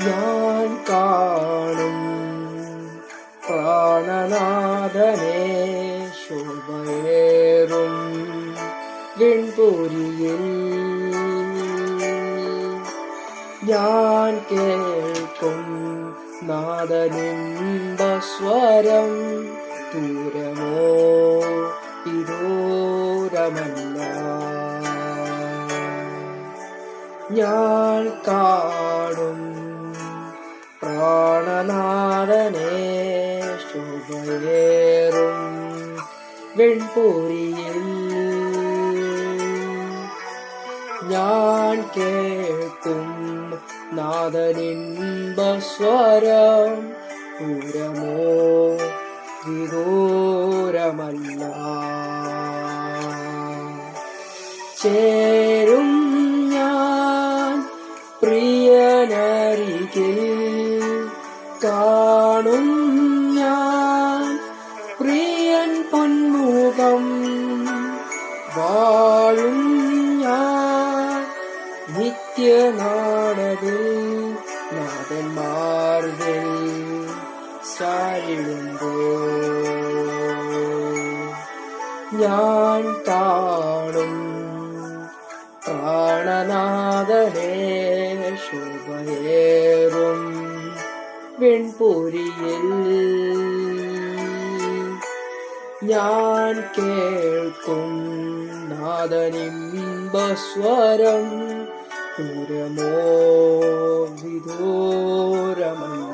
ഞാൻ കാണും പ്രാണനാഥനെ ശോഭയേറും വിൺപൂരിയിൽ. ഞാൻ കേൾക്കും നാദനിമ്പസ്വരം ദൂരമോ ഇതോരമല്ല ഞാൻ കാണും പ്രാണനാഥനെ ശുഭയേറും വെൺപൂരിയിൽ. ഞാൻ കേൾക്കും നാദനിമ്പസ്വരം പൂരമോ വിദൂരമല്ല. ചേരും ഞാൻ പ്രിയനരികിൽ. വാഴും ഞാൻ നിത്യനാടതിൽ നാഥന്മാർദിൽ സാരിടുമ്പോൾ ഞാൻ കാണും പ്രാണനാഥനേ ശോഭയേറും വെൺപുരിയിൽ. ഞാൻ കേൾക്കും നാദനിമ്പസ്വരം ദൂരമോ വിദൂരമല്ല.